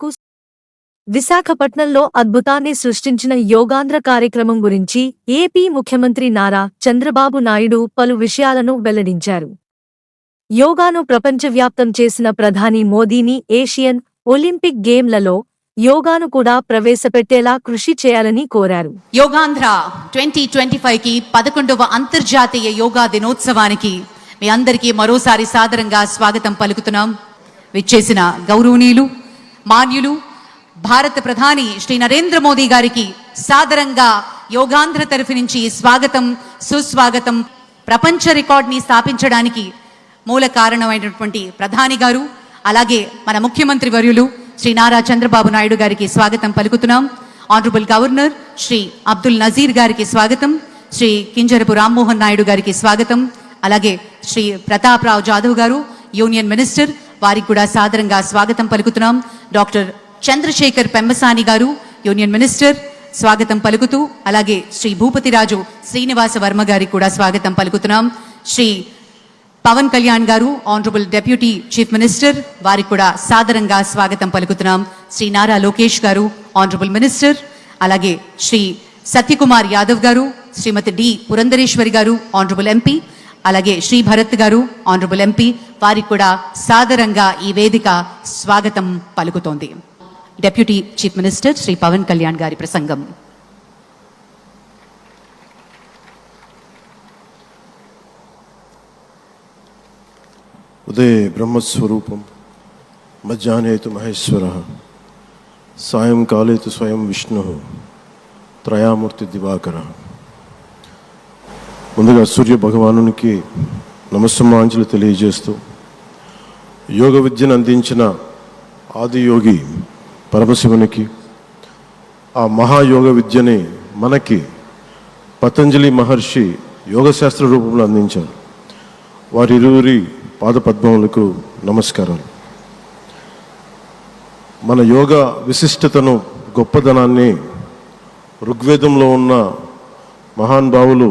కు విశాఖపట్నంలో అద్భుతాన్ని సృష్టించిన యోగాంధ్ర కార్యక్రమం గురించి ఏపీ ముఖ్యమంత్రి నారా చంద్రబాబు నాయుడు పలు విషయాలను వెల్లడించారు యోగాను ప్రపంచవ్యాప్తం చేసిన ప్రధాని మోదీని ఏషియన్ ఒలింపిక్ గేమ్లలో యోగాను కూడా ప్రవేశపెట్టేలా కృషి చేయాలని కోరారు యోగాంధ్ర ట్వంటీ ట్వంటీ ఫైవ్ కి పదకొండవ అంతర్జాతీయ యోగా దినోత్సవానికి మీ అందరికీ మరోసారి సాదరంగా స్వాగతం పలుకుతున్నాం విచ్చేసిన గౌరవనీయులు మాన్యులు భారత ప్రధాని శ్రీ నరేంద్ర మోదీ గారికి సాదరంగా యోగాంధ్ర తరఫు నుంచి స్వాగతం సుస్వాగతం ప్రపంచ రికార్డ్ని స్థాపించడానికి మూల కారణమైనటువంటి ప్రధాని గారు అలాగే మన ముఖ్యమంత్రి వర్యులు శ్రీ నారా చంద్రబాబు నాయుడు గారికి స్వాగతం పలుకుతున్నాం ఆనరబుల్ గవర్నర్ శ్రీ అబ్దుల్ నజీర్ గారికి స్వాగతం శ్రీ కింజరపు రామ్మోహన్ నాయుడు గారికి స్వాగతం అలాగే శ్రీ ప్రతాప్ రావు జాదవ్ గారు యూనియన్ మినిస్టర్ వారికి కూడా సాదరంగా స్వాగతం పలుకుతున్నాం డాక్టర్ చంద్రశేఖర్ పెంబసాని గారు యూనియన్ మినిస్టర్ స్వాగతం పలుకుతూ అలాగే శ్రీ భూపతిరాజు శ్రీనివాస వర్మ గారికి కూడా స్వాగతం పలుకుతున్నాం శ్రీ పవన్ కళ్యాణ్ గారు ఆనరబుల్ డెప్యూటీ చీఫ్ మినిస్టర్ వారికి కూడా సాదరంగా స్వాగతం పలుకుతున్నాం శ్రీ నారా లోకేష్ గారు ఆనరబుల్ మినిస్టర్ అలాగే శ్రీ సత్యకుమార్ యాదవ్ గారు శ్రీమతి డి పురంధరేశ్వరి గారు ఆనరబుల్ ఎంపీ అలాగే శ్రీ భరత్ గారు ఆనరబుల్ ఎంపీ వారికి కూడా సాదరంగా ఈ వేదిక స్వాగతం పలుకుతోంది deputy chief minister Shri Pawan Kalyan గారి ప్రసంగం ఉదయ బ్రహ్మస్వరూపం మధ్యాహ్నేతు మహేశ్వర సాయంకాలేతు స్వయం విష్ణు త్రయామూర్తి దివాకర ముందుగా సూర్య భగవానునికి నమస్సమాంజలు తెలియజేస్తూ యోగ విద్యను అందించిన ఆదియోగి పరమశివునికి ఆ మహాయోగ విద్యని మనకి పతంజలి మహర్షి యోగశాస్త్ర రూపంలో అందించారు వారిరువురి పాదపద్మములకు నమస్కారాలు మన యోగ విశిష్టతను గొప్పదనాన్ని ఋగ్వేదంలో ఉన్న మహాన్ భావులు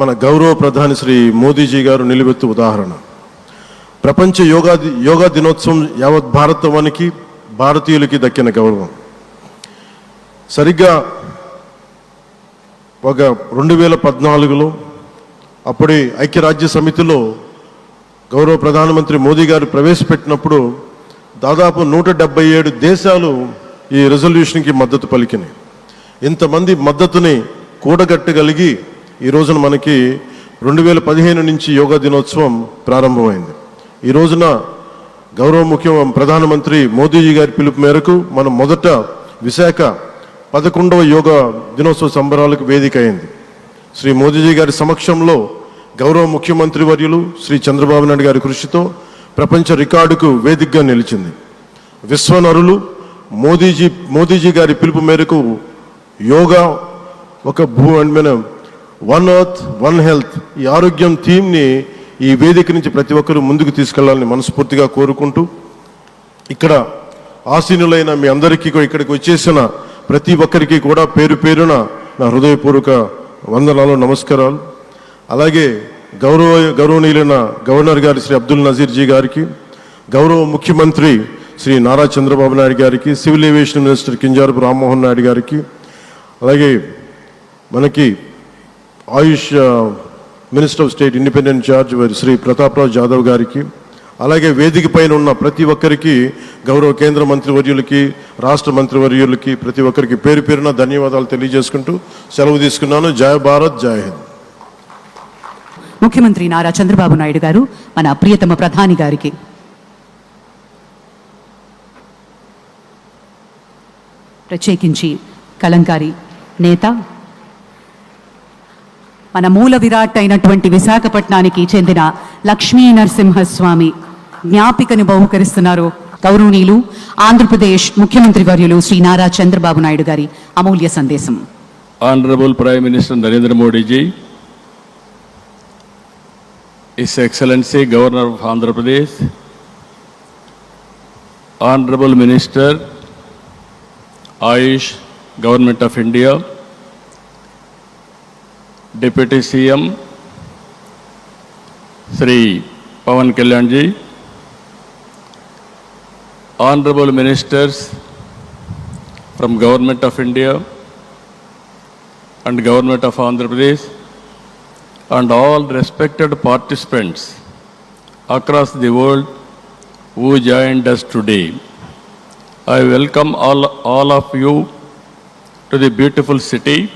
మన గౌరవ ప్రధాని శ్రీ మోదీజీ గారు నిలబెత్తు ఉదాహరణ ప్రపంచ యోగా యోగా దినోత్సవం యావత్ భారతవానికి భారతీయులకి దక్కిన గౌరవం సరిగ్గా ఒక రెండు వేల పద్నాలుగులో అప్పుడే ఐక్యరాజ్య సమితిలో గౌరవ ప్రధానమంత్రి మోదీ గారు ప్రవేశపెట్టినప్పుడు దాదాపు నూట డెబ్బై ఏడు దేశాలు ఈ రెజల్యూషన్కి మద్దతు పలికినాయి ఇంతమంది మద్దతుని కూడగట్టగలిగి ఈ రోజున మనకి రెండు వేల పదిహేను నుంచి యోగా దినోత్సవం ప్రారంభమైంది ఈ రోజున గౌరవ ముఖ్య ప్రధానమంత్రి మోదీజీ గారి పిలుపు మేరకు మనం మొదట విశాఖ పదకొండవ యోగా దినోత్సవ సంబరాలకు వేదిక అయింది శ్రీ మోదీజీ గారి సమక్షంలో గౌరవ ముఖ్యమంత్రి వర్యులు శ్రీ చంద్రబాబు నాయుడు గారి కృషితో ప్రపంచ రికార్డుకు వేదికగా నిలిచింది విశ్వనరులు మోదీజీ మోదీజీ గారి పిలుపు మేరకు యోగా ఒక భూ and one earth one health ఈ ఆరోగ్యం థీమ్ని ఈ వేదిక నుంచి ప్రతి ఒక్కరూ ముందుకు తీసుకెళ్లాలని మనస్ఫూర్తిగా కోరుకుంటూ ఇక్కడ ఆసీనులైన మీ అందరికీ ఇక్కడికి వచ్చేసిన ప్రతి ఒక్కరికి కూడా పేరు పేరున నా హృదయపూర్వక వందనాలు నమస్కారాలు అలాగే గౌరవ గౌరవనీయులైన గవర్నర్ గారి శ్రీ అబ్దుల్ నజీర్జీ గారికి గౌరవ ముఖ్యమంత్రి శ్రీ నారా చంద్రబాబు నాయుడు గారికి civil aviation minister Kinjarapu Rammohan Naidu గారికి అలాగే మనకి Ayush minister of state independent charge వారి శ్రీ ప్రతాప్రావు జాదవ్ గారికి అలాగే వేదిక పైన ఉన్న ప్రతి ఒక్కరికి గౌరవ కేంద్ర మంత్రివర్యులకి రాష్ట్ర మంత్రివర్యులకి ప్రతి ఒక్కరికి పేరు పేరున ధన్యవాదాలు తెలియజేసుకుంటూ సెలవు తీసుకున్నాను జయ భారత్ జయ హింద్ ముఖ్యమంత్రి నారా చంద్రబాబు నాయుడు గారు మన ప్రియతమ ప్రధాని గారికి ప్రత్యేకించి కలంకారి నేత మన మూల విరాట్ అయినటువంటి విశాఖపట్నానికి చెందిన లక్ష్మీ నరసింహస్వామి జ్ఞాపికను బహుకరిస్తున్నారు గౌరవనీయులు ఆంధ్రప్రదేశ్ ముఖ్యమంత్రి వర్యులు శ్రీ నారా చంద్రబాబు నాయుడు గారి అమూల్య సందేశం honourable prime minister Narendra Modi ji his excellency governor of Andhra Pradesh honourable minister AYUSH government of India Deputy CM Sri Pawan Kalyan Ji, Honorable Ministers from Government of India and Government of Andhra Pradesh, and all respected participants across the world who joined us today. I welcome all of you to the beautiful city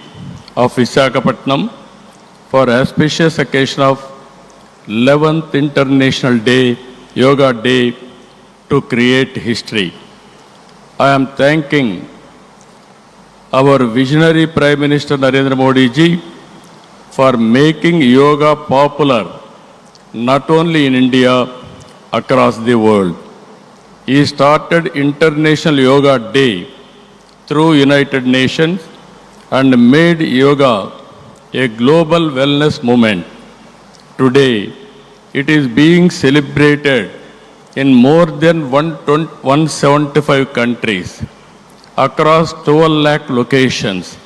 of Visakhapatnam for auspicious occasion of 11th International Day, Yoga Day, to create history. I am thanking our visionary Prime Minister Narendra Modi ji for making yoga popular not only in India, across the world. He started International Yoga Day through United Nations and made yoga a global wellness movement. Today, it is being celebrated in more than 175 countries across 12 lakh locations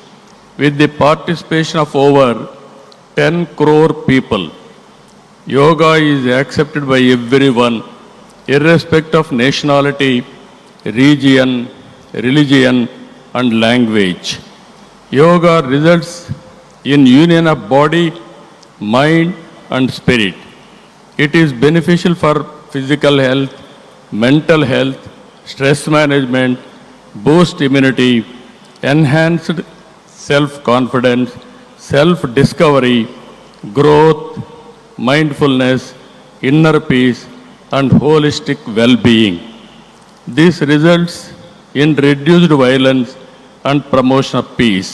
with the participation of over 10 crore people. Yoga is accepted by everyone, irrespective of nationality, region, religion, and language. Yoga results in union of body, mind and spirit. It is beneficial for physical health, mental health, stress management, boost immunity, enhanced self-confidence, self-discovery, growth, mindfulness, inner peace and holistic well-being. This results in reduced violence and promotion of peace.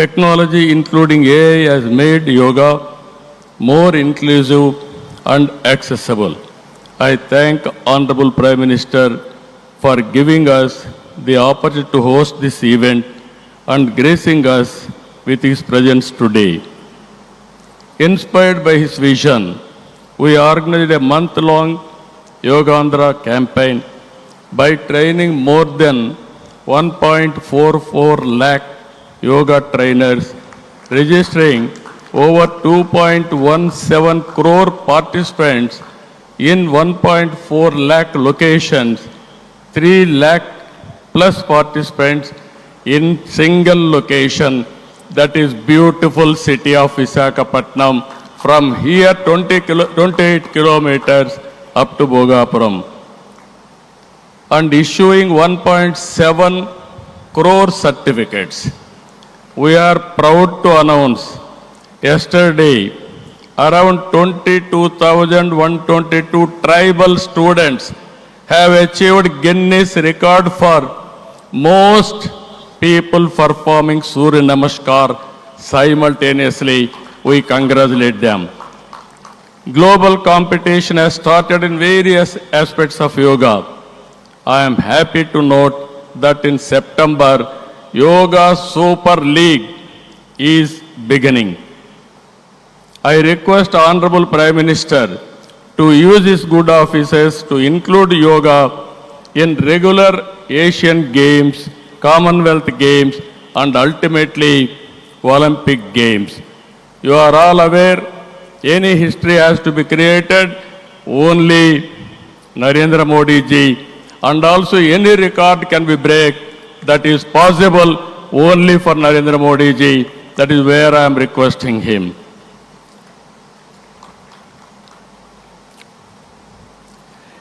technology including AI has made yoga more inclusive and accessible. I thank Honorable Prime Minister for giving us the opportunity to host this event and gracing us with his presence today. Inspired by his vision, we organized a month-long Yogandra campaign by training more than 1.44 lakh yoga trainers, registering over 2.17 crore participants in 1.4 lakh locations, 3 lakh plus participants in single location. That is beautiful city of Visakhapatnam. From here 20 kilo, 28 kilometers up to Bogapuram. And issuing 1.7 crore certificates. We are proud to announce yesterday around 22,122 tribal students have achieved Guinness record for most people performing Surya Namaskar simultaneously. We congratulate them. Global competition has started in various aspects of yoga. I am happy to note that in September, yoga super league is beginning I request Honorable Prime Minister to use his good offices to include yoga in regular Asian Games, Commonwealth Games and ultimately Olympic Games. You are all aware any history has to be created only Narendra Modi ji and also any record can be break that is possible only for Narendra Modi ji. That is where I am requesting him.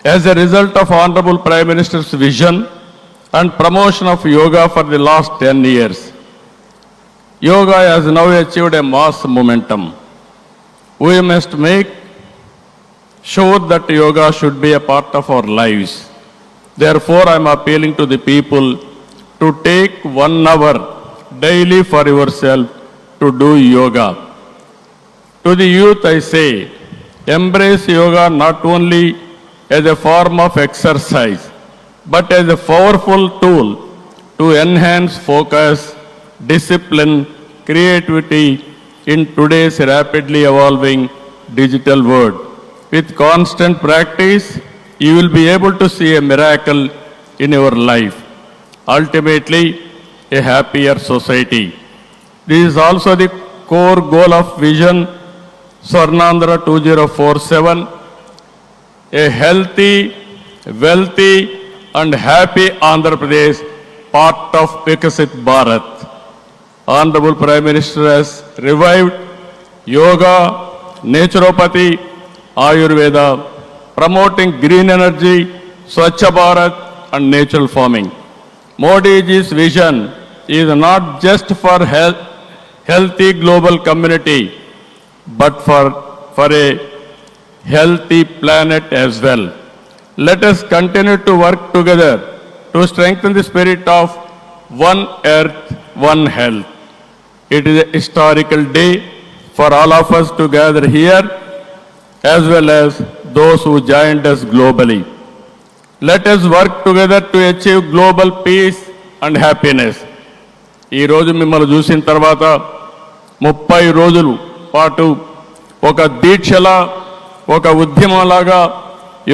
As a result of Honorable Prime Minister's vision and promotion of yoga for the last 10 years, yoga has now achieved a mass momentum. We must make sure that yoga should be a part of our lives. Therefore, I am appealing to the people to take one hour daily for yourself to do yoga. To the youth, I say, embrace yoga not only as a form of exercise, but as a powerful tool to enhance focus, discipline, creativity in today's rapidly evolving digital world. With constant practice, you will be able to see a miracle in your life. ultimately a happier society. This is also the core goal of Vision Swarnandra 2047, a healthy, wealthy and happy Andhra Pradesh, part of Vikasit Bharat. Honorable Prime Minister has revived yoga, naturopathy, Ayurveda, promoting green energy, Swachh Bharat and natural farming. Modi's vision is not just for health, healthy global community, but for, for a healthy planet as well. Let us continue to work together to strengthen the spirit of one earth, one health. It is a historical day for all of us to gather here as well as those who joined us globally. Let us work together to achieve global peace and happiness ఈరోజు మిమ్మల్ని చూసిన తర్వాత ముప్పై రోజులు పాటు ఒక దీక్షలా ఒక ఉద్యమంలాగా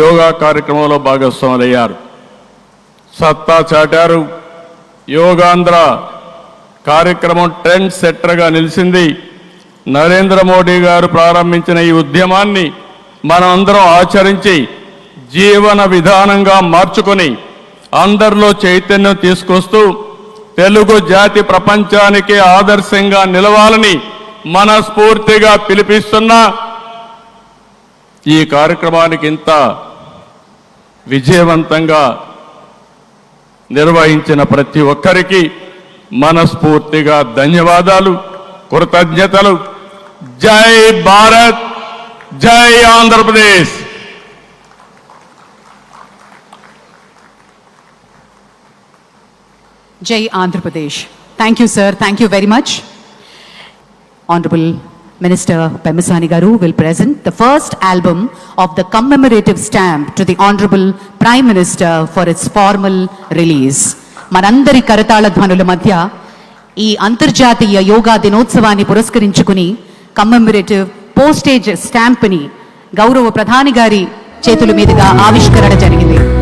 యోగా కార్యక్రమంలో భాగస్వాములయ్యారు సత్తా చాటారు యోగాంధ్ర కార్యక్రమం ట్రెండ్ సెట్టర్గా నిలిచింది నరేంద్ర మోడీ గారు ప్రారంభించిన ఈ ఉద్యమాన్ని మనం అందరం ఆచరించి జీవన విధానంగా మార్చుకొని అందరిలో చైతన్యం తీసుకొస్తూ తెలుగు జాతి ప్రపంచానికి ఆదర్శంగా నిలవాలని మనస్ఫూర్తిగా పిలిపిస్తున్న ఈ కార్యక్రమానికి ఇంత విజయవంతంగా నిర్వహించిన ప్రతి ఒక్కరికి మనస్ఫూర్తిగా ధన్యవాదాలు కృతజ్ఞతలు జై భారత్ జై ఆంధ్రప్రదేశ్ జై Andhra Pradesh thank you sir thank you very much honourable minister Pemmasani గారు will present the first album of the commemorative stamp to the honourable prime minister for its formal release మనందరి కరతాళ ధ్వనుల మధ్య ఈ అంతర్జాతీయ యోగా దినోత్సవాన్ని పురస్కరించుకుని కమ్మెమరేటివ్ పోస్టేజ్ స్టాంప్ని గౌరవ ప్రధాని గారి చేతుల మీదుగా ఆవిష్కరణ జరిగింది